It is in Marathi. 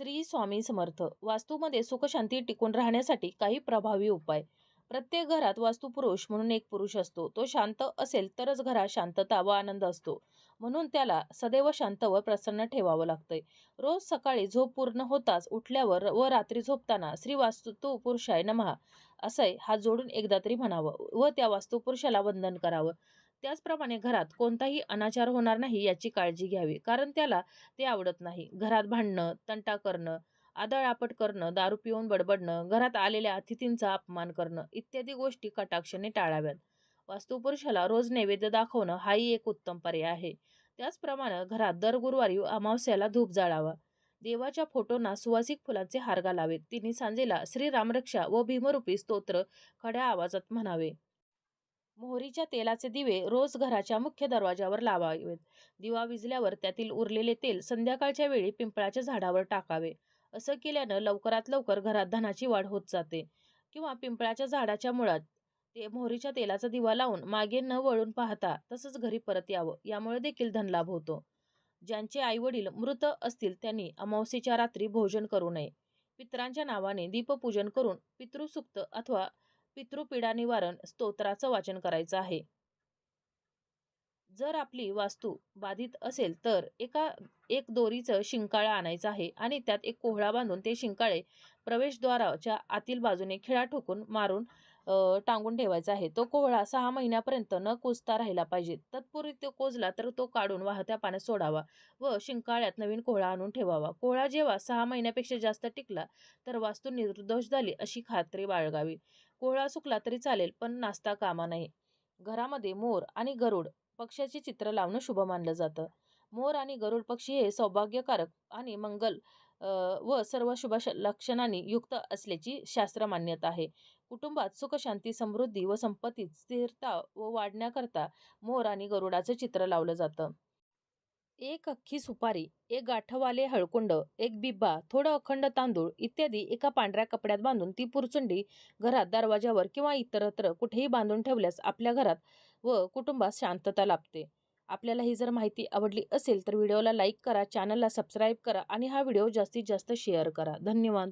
श्री स्वामी समर्थ. वास्तूमध्ये सुखशांती टिकून राहण्यासाठी काही प्रभावी उपाय. प्रत्येक घरात वास्तुपुरुष म्हणून एक पुरुष असतो. तो शांत असेल तरच घरात शांतता व आनंद असतो. म्हणून त्याला सदैव शांत व प्रसन्न ठेवावं लागतंय. रोज सकाळी झोप पूर्ण होताच उठल्यावर व रात्री झोपताना श्री वास्तू पुरुषाय असं असंय हात जोडून एकदा तरी म्हणावं व त्या वास्तुपुरुषाला वंदन करावं. त्याचप्रमाणे घरात कोणताही अनाचार होणार नाही याची काळजी घ्यावी कारण त्याला ते आवडत नाही. घरात भांडणं तंटा करणं आदळआपट करणं दारू पिऊन बडबडणं घरात आलेल्या अतिथींचा अपमान करणं इत्यादी गोष्टी कटाक्षाने टाळाव्यात. वास्तुपुरुषाला रोज नैवेद्य दाखवणं हाही एक उत्तम पर्याय आहे. त्याचप्रमाणे घरात दर गुरुवारी अमावस्याला धूप जाळावा. देवाच्या फोटोंना सुवासिक फुलांचे हार घालावेत. तिने सांजेला श्रीरामरक्षा व भीमरूपी स्तोत्र खड्या आवाजात म्हणावे. मोहरीच्या तेलाचे दिवे रोज घराच्या मुख्य दरवाजावर लावावेत. दिवा विजल्यावर त्यातील उरलेले तेल संध्याकाळच्या वेळी पिंपळाच्या झाडावर टाकावे. असं केल्यानं लवकरात लवकर घरात धनाची वाढ होत जाते. किंवा पिंपळाच्या झाडाच्या मुळात ते मोहरीच्या तेलाचा दिवा लावून मागे न वळून पाहता तसंच घरी परत यावं यामुळे देखील धनलाभ होतो. ज्यांचे आईवडील मृत असतील त्यांनी अमावस्येच्या रात्री भोजन करू नये. पितरांच्या नावाने दीपपूजन करून पितृसुक्त अथवा पितृपीडा निवारण स्तोत्राचं वाचन करायचं आहे. जर आपली वास्तू बाधित असेल तर एका एक दोरीचं शिंकाळं आणायचं आहे आणि त्यात एक कोहळा बांधून ते शिंकाळे प्रवेशद्वाराच्या आतील बाजूने खिळा ठोकून मारून टांगून ठेवायचा आहे. तो कोहळा सहा महिन्यापर्यंत न कुजता राहिला पाहिजे. तत्पूर्वी तो कोजला तर तो काढून वाहत्या पाण्यात सोडावा व शिंकाळ्यात नवीन कोहळा आणून ठेवावा. कोहळा जेव्हा सहा महिन्यापेक्षा जास्त टिकला तर वास्तू निर्दोष झाली अशी खात्री बाळगावी. कोहळा सुकला तरी चालेल पण नाचता कामा नये. घरामध्ये मोर आणि गरुड पक्ष्याचे चित्र लावणं शुभ मानलं जातं. मोर आणि गरुड पक्षी हे सौभाग्यकारक आणि मंगल व सर्व शुभ लक्षणांनी युक्त असल्याची शास्त्र मान्यता आहे. कुटुंबात सुखशांती समृद्धी व संपत्तीत स्थिरता व वाढण्याकरता मोर आणि गरुडाचं चित्र लावलं जातं. एक अख्खी सुपारी एक गाठवाले हळकुंड एक बिब्बा थोडं अखंड तांदूळ इत्यादी एका पांढऱ्या कपड्यात बांधून ती पुरचुंडी घरात दरवाजावर किंवा इतरत्र कुठेही बांधून ठेवल्यास आपल्या घरात व कुटुंबात शांतता लाभते. आपल्याला ही जर माहिती आवडली असेल तर व्हिडिओला लाईक करा चॅनलला सबस्क्राईब करा आणि हा व्हिडिओ जास्तीत जास्त शेअर करा. धन्यवाद.